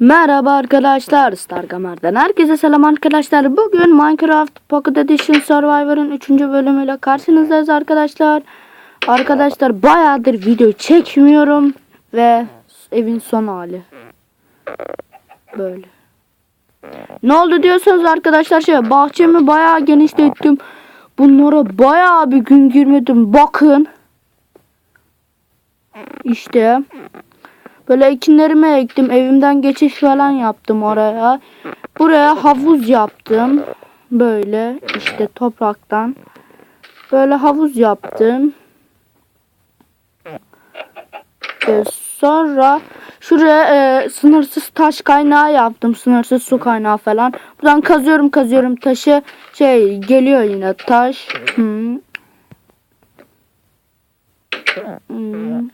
Merhaba arkadaşlar, Stargamer'den herkese selam arkadaşlar. Bugün Minecraft Pocket Edition Survivor'ın 3. bölümüyle karşınızdayız arkadaşlar. Arkadaşlar bayağıdır video çekmiyorum ve evin son hali. Böyle. Ne oldu diyorsanız arkadaşlar şey bahçemi bayağı genişlettim. Bunlara bayağı bir gün girmedim. Bakın. İşte. Böyle ekinlerimi ektim. Evimden geçiş falan yaptım oraya. Buraya havuz yaptım. Böyle işte topraktan. Böyle havuz yaptım. Ee, sonra şuraya e, sınırsız taş kaynağı yaptım. Sınırsız su kaynağı falan. Buradan kazıyorum kazıyorum taşı. Şey geliyor yine taş. Hmm. Hmm.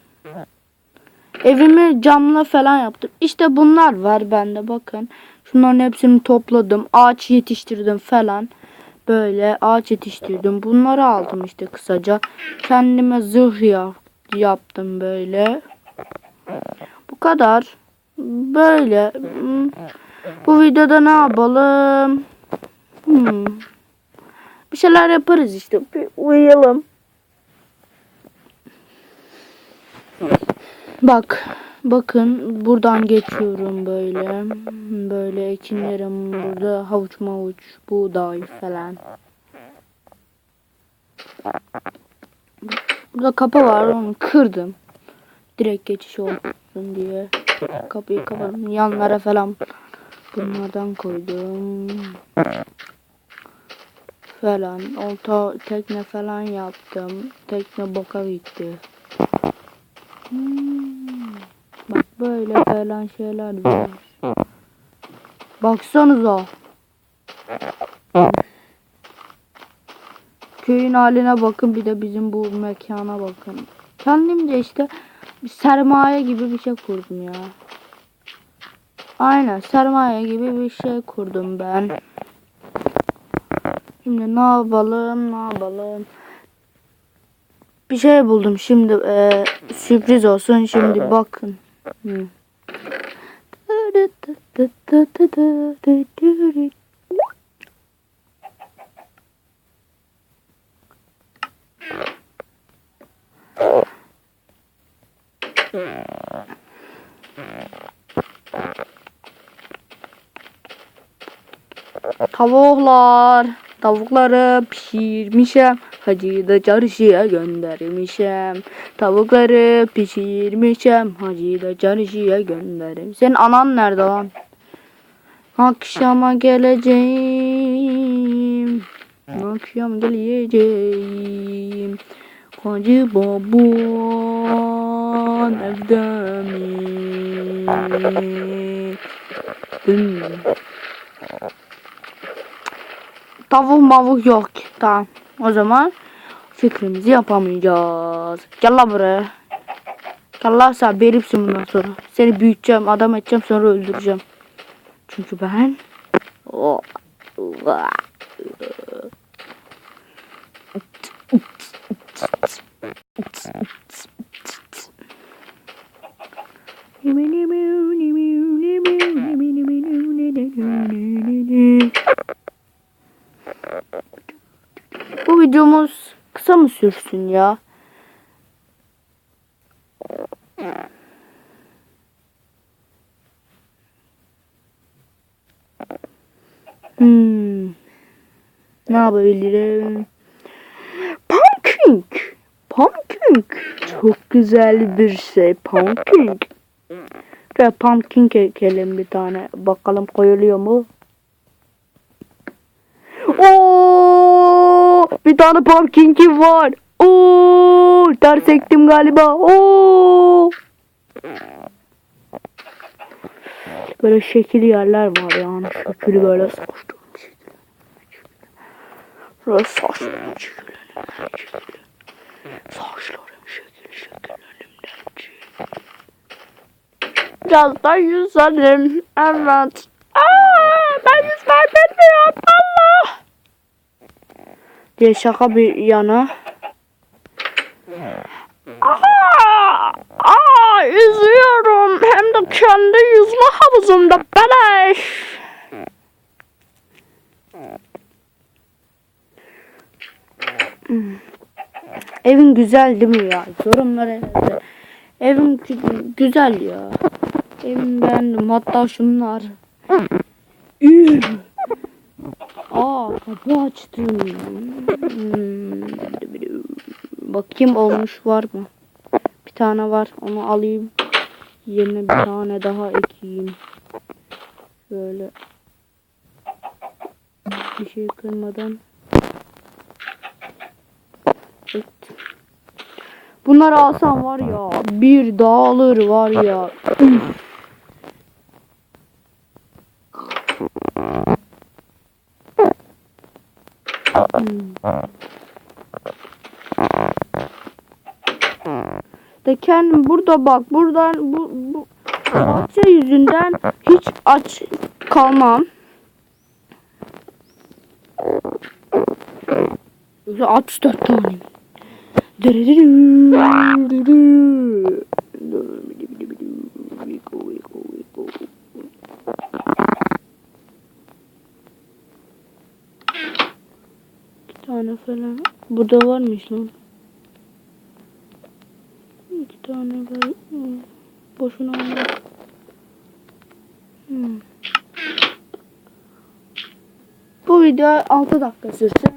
Evimi camla falan yaptım. İşte bunlar var bende bakın. Şunların hepsini topladım. Ağaç yetiştirdim falan. Böyle ağaç yetiştirdim. Bunları aldım işte kısaca. Kendime zırh yap- yaptım böyle. Bu kadar. Böyle. Hmm. Bu videoda ne yapalım? Hmm. Bir şeyler yaparız işte. Bir uyuyalım. Bak, bakın buradan geçiyorum böyle. Böyle ekinlerim burada havuç mavuç, buğday falan. Burada kapı var onu kırdım. Direkt geçiş olsun diye. Kapıyı kapadım. Yanlara falan bunlardan koydum. Falan. Olta tekne falan yaptım. Tekne boka gitti. Hmm. Böyle falan şeyler var. Baksanıza. Köyün haline bakın bir de bizim bu mekana bakın. Kendimce işte bir sermaye gibi bir şey kurdum ya. Aynen sermaye gibi bir şey kurdum ben. Şimdi ne yapalım ne yapalım. Bir şey buldum şimdi e, sürpriz olsun şimdi bakın. Tavuklar. Tavukları pişirmişim. Hacı da çarşıya göndermişim. Tavukları pişirmişim. Hacı da çarşıya göndermişim. Senin anan nerede lan? Akşama geleceğim. Akşam geleceğim. Hacı baban evde mi? Hmm. Tavuk mavuk yok. Tamam. O zaman fikrimizi yapamayacağız. Gel lan buraya. Gel lan sen beripsin bundan sonra. Seni büyüteceğim, adam edeceğim sonra öldüreceğim. Çünkü ben... Oh. Videomuz kısa mı sürsün ya? Hmm. Ne yapabilirim? Pumpkin. Pumpkin. Çok güzel bir şey. Pumpkin. Ve pumpkin kekelim bir tane. Bakalım koyuluyor mu? Oo! Bir tane pumpkin ki var. Oo! Ters ektim galiba. Oo! Böyle şekil yerler var yani. Şekil böyle şekil. Böyle saçlarım şekil. Saçlarım şekil şekil elimden Biraz da yüzelim. Evet. Aa, ben yüzme bilmiyorum. Allah. Diye şaka bir yana. Aa, aa, üzüyorum. Hem de kendi yüzme havuzumda beleş. Evin güzel değil mi ya? Yorumlar herhalde. Evim gü- güzel ya. Evim beğendim. Hatta şunlar. Üh. Aa kapı açtım. Hmm. Bakayım olmuş var mı? Bir tane var. Onu alayım. Yerine bir tane daha ekleyeyim. Böyle. Bir şey kırmadan. Evet. Bunları alsam var ya bir dağılır var ya. Üf. De kendim burada bak buradan bu, bu bahçe yüzünden hiç aç kalmam. 64 tane. İki tane falan. Burada varmış lan. İki tane. Hmm. Boşuna aldım. Hmm. Bu video 6 dakika sürsün.